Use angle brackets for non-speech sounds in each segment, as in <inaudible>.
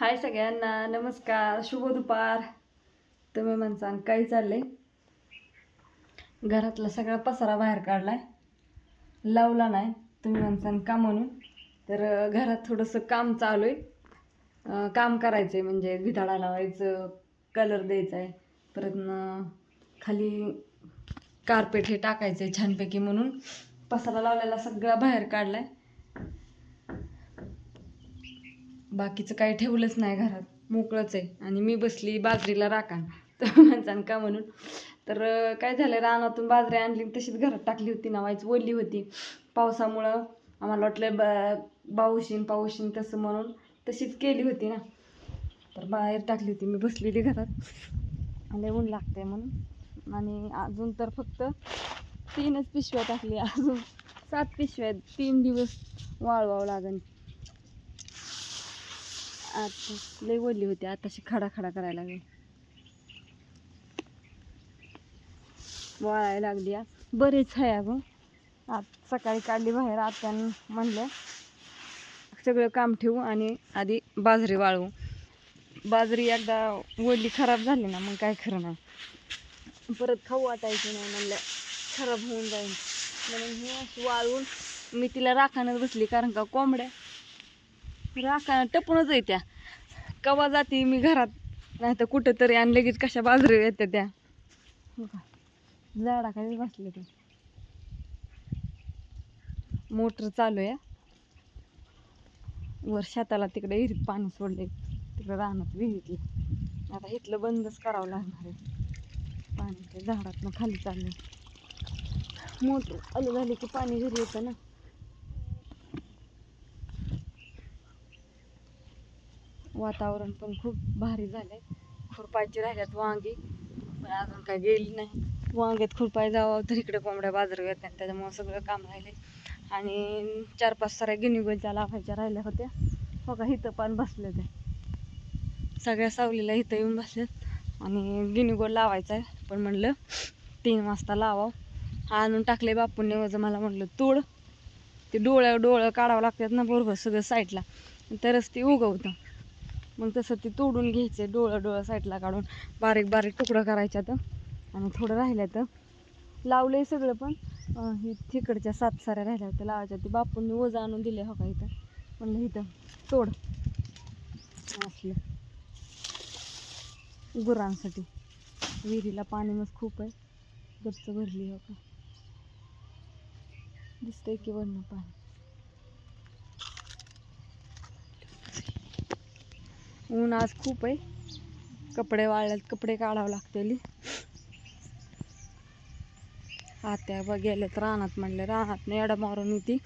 हाय सगळ्यांना नमस्कार शुभ दुपार. तुम्ही म्हणसान काही चाललंय? घरातला सगळा पसारा बाहेर काढलाय. लावला नाही तुम्ही म्हणसान का म्हणून? तर घरात थोडंसं काम चालू आहे काम करायचं आहे म्हणजे विधाळा लावायचं कलर द्यायचा आहे परत खाली कार्पेट हे टाकायचं आहे छानपैकी म्हणून. पसारा लावलेला सगळा बाहेर काढलाय. बाकीचं काही ठेवलंच नाही घरात. मोकळंच आहे. आणि मी बसली बाजरीला राखाण. <laughs> तर माणसान का म्हणून? तर काय झालं रानातून बाजरी आणली आणि तशीच घरात टाकली होती. नावायच ओली होती. पावसामुळं आम्हाला वाटलं बा पाऊशीन पाऊशीन तसं म्हणून तशीच केली होती ना. तर बाहेर टाकली होती. मी बसलेली घरात. लय ऊन लागते म्हणून. आणि अजून तर फक्त तीनच पिशव्या टाकली अजून सात पिशव्या आहेत. तीन दिवस वाळवावं लागेल आता लय ओली होती आताशी खडा खडा करायला लागली. वाळायला लागली आ. बरेच आहे अगं. आज सकाळी काढली बाहेर आत्यानं म्हणलं सगळं काम ठेवू आणि आधी बाजरी वाळवू. बाजरी एकदा ओली खराब झाली ना मग काय खरं नाही परत खाऊ वाटायची नाही म्हणलं खराब होऊन जाईल. म्हणून हे अशी वाळवून मी तिला राखानच बसली कारण का कोंबड्या राखा टपूनच आहे त्या कवा जाते मी घरात? नाही तर कुठं तरी आणि लगेच कशा बाजरी येत्या त्या. हो झाडाखाली बसले ते. मोटर चालू आहे. वर शेताला तिकडे विहिरीत पाणी सोडले तिकडे रानात विहिरीतली. आता इथलं बंदच करावं लागणार आहे. पाणी झाडातनं खाली चाललं मोटर आलं झाली की पाणी घरी येतं ना. वातावरण पण खूप भारी झालं आहे खुरपायची राहिल्यात वांगी पण अजून काय गेली नाही. वांग्यात खुरपाय जावं तर इकडे कोंबड्या बाजार आणि त्याच्यामुळं सगळं काम राहिले आणि चार पाच साऱ्या गिनीगोलच्या लावायच्या राहिल्या होत्या. हो का इथं पण बसले ते सगळ्या सावलीला इथं येऊन बसलेत. आणि गिनीगोल लावायचा आहे. पण म्हणलं तीन वाजता लावावं. आणून टाकले बापूंनी वजन मला म्हणलं तोड. ते डोळ्या डोळं काढावं लागतात ना बरोबर सगळं साईडला. तरच ते उगवतं. मग तसं ते तोडून घ्यायचे डोळं डोळं साईडला काढून. बारीक बारीक तुकडं करायच्या तर. आणि थोडं राहिलं तर. लावलंय सगळं पण. हे तिकडच्या सात साऱ्या राहिल्या होत्या. लावायच्या ते बापूंनी वजा आणून दिले हो का इथं. म्हणलं इथं तोड. असलं. गुरांसाठी. विहिरीला पाणी मग खूप आहे. गच्च भरली हो का. दिसतंय की वरनं पाणी. ऊन आज खूप आहे. कपडे वाळल्यात कपडे काढावं लागतील. आत्या बघ गेल्यात रानात म्हणलं रानात एडा मारून होती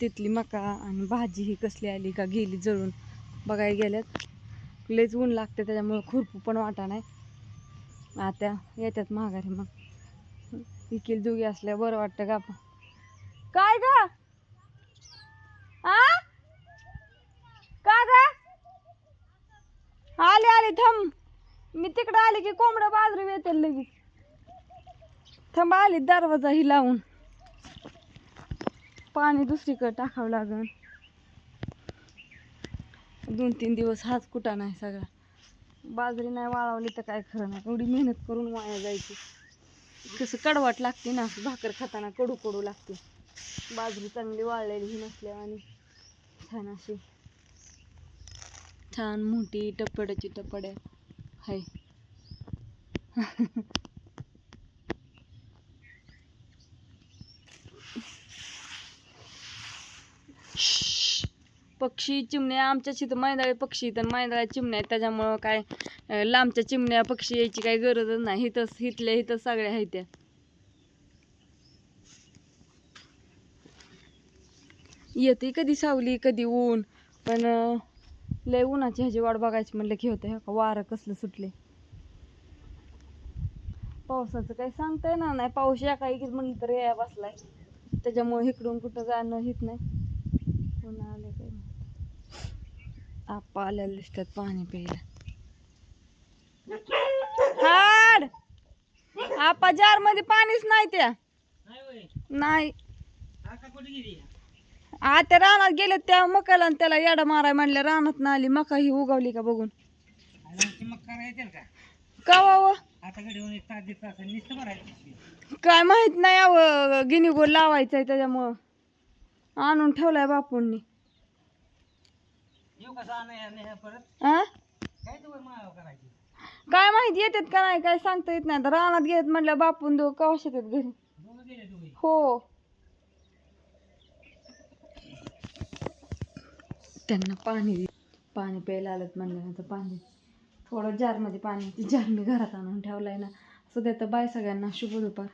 तिथली मका आणि भाजी ही कसली आली का गेली जळून. बघायला गेल्यात लयच ऊन लागते त्याच्यामुळे खुरपू पण वाटा नाही. आत्या येतात माघारी मग. इकील दुगी असल्या बरं वाटतं का काय ग आ का ग आले आले थांब. मी तिकडं आले की कोंबडं बाजरी येते लगेच. थांब आली दरवाजा ही लावून. पाणी दुसरीकडे टाकावं लागन. दोन तीन दिवस हाच कुठा नाही सगळा. बाजरी नाही वाळवली तर काय खरं नाही. एवढी मेहनत करून वाया जायची. कसं कडवाट लागते ना भाकर खाताना कडू कडू लागते. बाजरी चांगली वाळलेली ही नसल्या आणि छान अशी. छान मोठी टप्पड्याची टप्पड्या हाय. पक्षी चिमण्या आमच्या तिथं मैदाळी पक्षी तर मैदाळ्या चिमण्या आहेत. त्याच्यामुळं काय लांबच्या चिमण्या पक्षी यायची काही गरजच नाही. इथंच इथल्या इथं सगळ्या आहेत त्या. येते कधी सावली कधी ऊन. पण लय उन्हाची ह्याची वाट बघायची म्हणलं की होतं का वारं कसलं सुटले पावसाचं काही सांगता येणार नाही. पाऊस या काही म्हणलं तर या बसलाय. त्याच्यामुळे इकडून कुठं जाणं हित नाही. पुन्हा आले माहीत. आप्पा आलेले दिसतात पाणी प्यायला. हाड! आप्पा जारमध्ये पाणीच नाही त्या. नाही आता रानात गेले त्या मकाला आणि त्याला येडा माराय म्हणल्या रानात ना आली मका ही उगवली का बघून? मग करायचं का का आता घडी एक तास दीड तास नुसतं भरायचं काय माहीत नाही अव गिनीगोल आहे त्याच्यामुळं. आणून ठेवलाय बापूंनी. येऊ कसं आणा परत आ? काय तर करायची काय माहीत येतात का नाही काय सांगता येत नाही. आता रानात घेत म्हणल्या बापून दो कवा शेतात घरी? दोघं गेले दोघे हो. त्यांना पाणी पाणी प्यायला आलं म्हणल्यानंतर पाणी थोडं जारमध्ये पाणी ती जार मी घरात आणून ठेवलं आहे ना. सध्या तर बाय सगळ्यांना शुभ दुपार.